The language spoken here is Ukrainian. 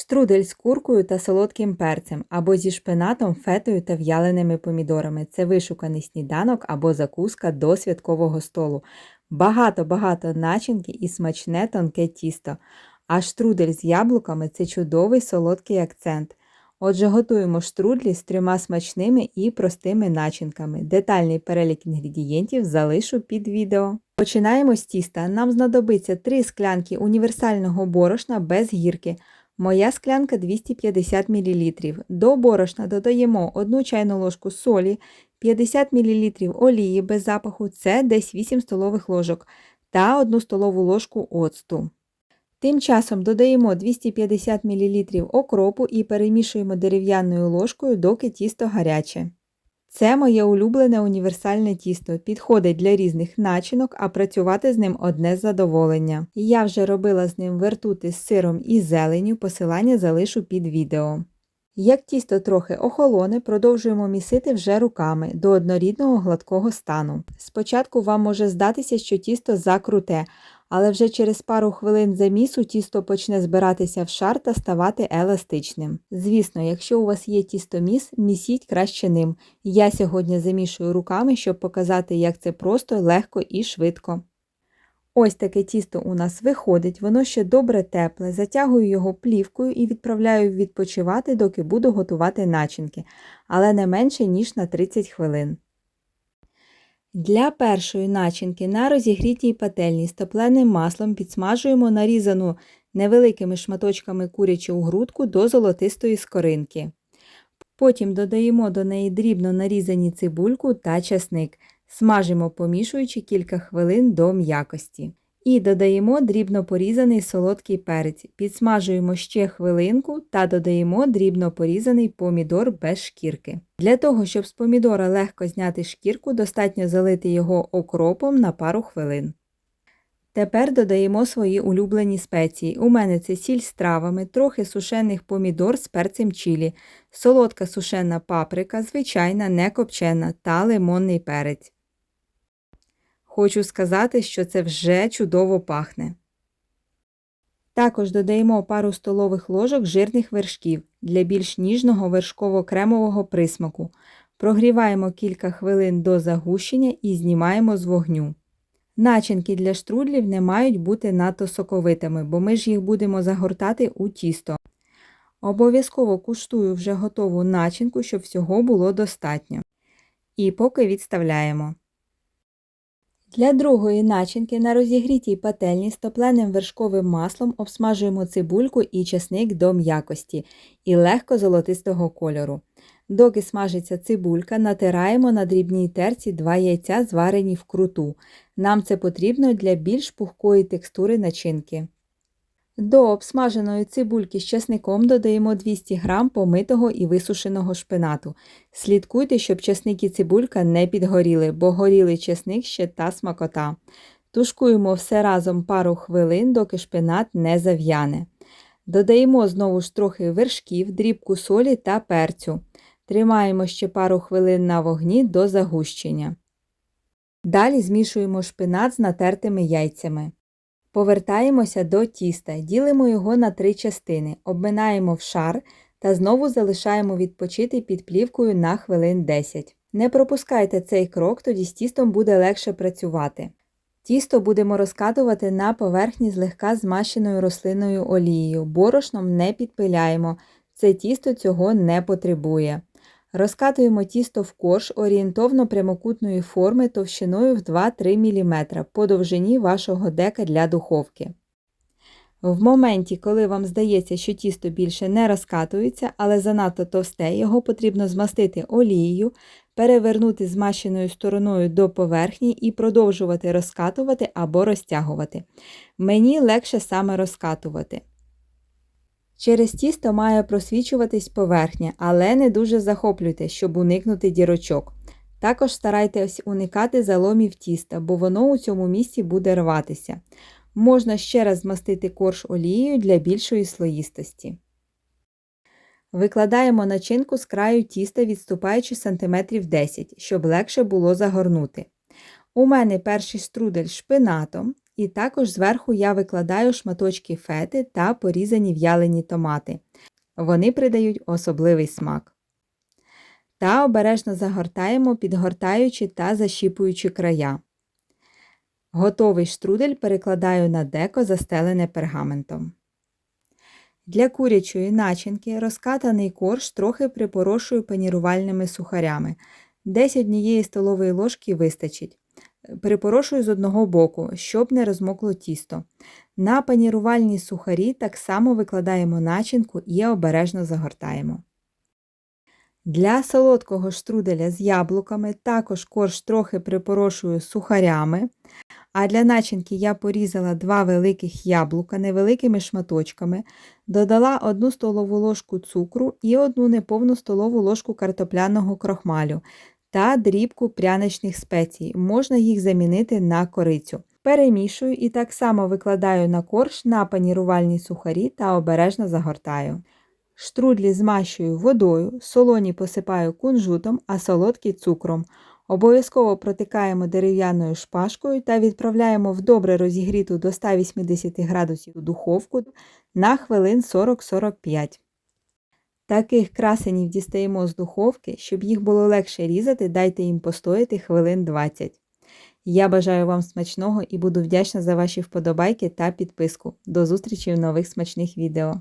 Штрудель з куркою та солодким перцем або зі шпинатом, фетою та в'яленими помідорами. Це вишуканий сніданок або закуска до святкового столу. Багато-багато начинки і смачне тонке тісто. А штрудель з яблуками це чудовий солодкий акцент. Отже, готуємо штрудлі з трьома смачними і простими начинками. Детальний перелік інгредієнтів залишу під відео. Починаємо з тіста. Нам знадобиться 3 склянки універсального борошна без гірки. Моя склянка 250 мл. До борошна додаємо 1 чайну ложку солі, 50 мл олії без запаху, це десь 8 столових ложок, та 1 столову ложку оцту. Тим часом додаємо 250 мл окропу і перемішуємо дерев'яною ложкою, доки тісто гаряче. Це моє улюблене універсальне тісто, підходить для різних начинок, а працювати з ним одне задоволення. Я вже робила з ним вертути з сиром і зеленю, посилання залишу під відео. Як тісто трохи охолоне, продовжуємо місити вже руками до однорідного гладкого стану. Спочатку вам може здатися, що тісто закруте, але вже через пару хвилин замісу тісто почне збиратися в шар та ставати еластичним. Звісно, якщо у вас є тістоміс, місіть краще ним. Я сьогодні замішую руками, щоб показати, як це просто, легко і швидко. Ось таке тісто у нас виходить, воно ще добре тепле, затягую його плівкою і відправляю відпочивати, доки буду готувати начинки, але не менше, ніж на 30 хвилин. Для першої начинки на розігрітій пательні з топленим маслом підсмажуємо нарізану невеликими шматочками курячу грудку до золотистої скоринки. Потім додаємо до неї дрібно нарізані цибульку та часник. Смажимо, помішуючи кілька хвилин до м'якості. І додаємо дрібно порізаний солодкий перець. Підсмажуємо ще хвилинку та додаємо дрібно порізаний помідор без шкірки. Для того, щоб з помідора легко зняти шкірку, достатньо залити його окропом на пару хвилин. Тепер додаємо свої улюблені спеції. У мене це сіль з травами, трохи сушених помідор з перцем чилі, солодка сушена паприка, звичайна, не копчена та лимонний перець. Хочу сказати, що це вже чудово пахне. Також додаємо пару столових ложок жирних вершків для більш ніжного вершково-кремового присмаку. Прогріваємо кілька хвилин до загущення і знімаємо з вогню. Начинки для штрудлів не мають бути надто соковитими, бо ми ж їх будемо загортати у тісто. Обов'язково куштую вже готову начинку, щоб всього було достатньо. І поки відставляємо. Для другої начинки на розігрітій пательні з топленим вершковим маслом обсмажуємо цибульку і чесник до м'якості і легко золотистого кольору. Доки смажиться цибулька, натираємо на дрібній терці 2 яйця, зварені вкруту. Нам це потрібно для більш пухкої текстури начинки. До обсмаженої цибульки з часником додаємо 200 г помитого і висушеного шпинату. Слідкуйте, щоб часник і цибулька не підгоріли, бо горілий часник ще та смакота. Тушкуємо все разом пару хвилин, доки шпинат не зав'яне. Додаємо знову ж трохи вершків, дрібку солі та перцю. Тримаємо ще пару хвилин на вогні до загущення. Далі змішуємо шпинат з натертими яйцями. Повертаємося до тіста, ділимо його на три частини, обминаємо в шар та знову залишаємо відпочити під плівкою на хвилин 10. Не пропускайте цей крок, тоді з тістом буде легше працювати. Тісто будемо розкатувати на поверхні злегка змащеною рослинною олією. Борошном не підпиляємо, це тісто цього не потребує. Розкатуємо тісто в корж орієнтовно прямокутної форми товщиною в 2-3 мм по довжині вашого дека для духовки. В моменті, коли вам здається, що тісто більше не розкатується, але занадто товсте, його потрібно змастити олією, перевернути змащеною стороною до поверхні і продовжувати розкатувати або розтягувати. Мені легше саме розкатувати. Через тісто має просвічуватись поверхня, але не дуже захоплюйте, щоб уникнути дірочок. Також старайтесь уникати заломів тіста, бо воно у цьому місці буде рватися. Можна ще раз змастити корж олією для більшої слоїстості. Викладаємо начинку з краю тіста, відступаючи см 10 щоб легше було загорнути. У мене перший штрудель шпинатом, І також зверху я викладаю шматочки фети та порізані в'ялені томати. Вони придають особливий смак. Та обережно загортаємо, підгортаючи та защіпуючи края. Готовий штрудель перекладаю на деко, застелене пергаментом. Для курячої начинки розкатаний корж трохи припорошую панірувальними сухарями. Десь однієї столової ложки вистачить. Припорошую з одного боку, щоб не розмокло тісто. На панірувальні сухарі так само викладаємо начинку і обережно загортаємо. Для солодкого штруделя з яблуками також корж трохи припорошую сухарями, а для начинки я порізала два великих яблука невеликими шматочками, додала 1 столову ложку цукру і 1 неповну столову ложку картопляного крохмалю та дрібку пряничних спецій. Можна їх замінити на корицю. Перемішую і так само викладаю на корж на панірувальні сухарі та обережно загортаю. Штрудлі змащую водою, солоні посипаю кунжутом, а солодкі цукром. Обов'язково протикаємо дерев'яною шпажкою та відправляємо в добре розігріту до 180 градусів духовку на хвилин 40-45. Таких красенів дістаємо з духовки, щоб їх було легше різати, дайте їм постояти хвилин 20. Я бажаю вам смачного і буду вдячна за ваші вподобайки та підписку. До зустрічі в нових смачних відео.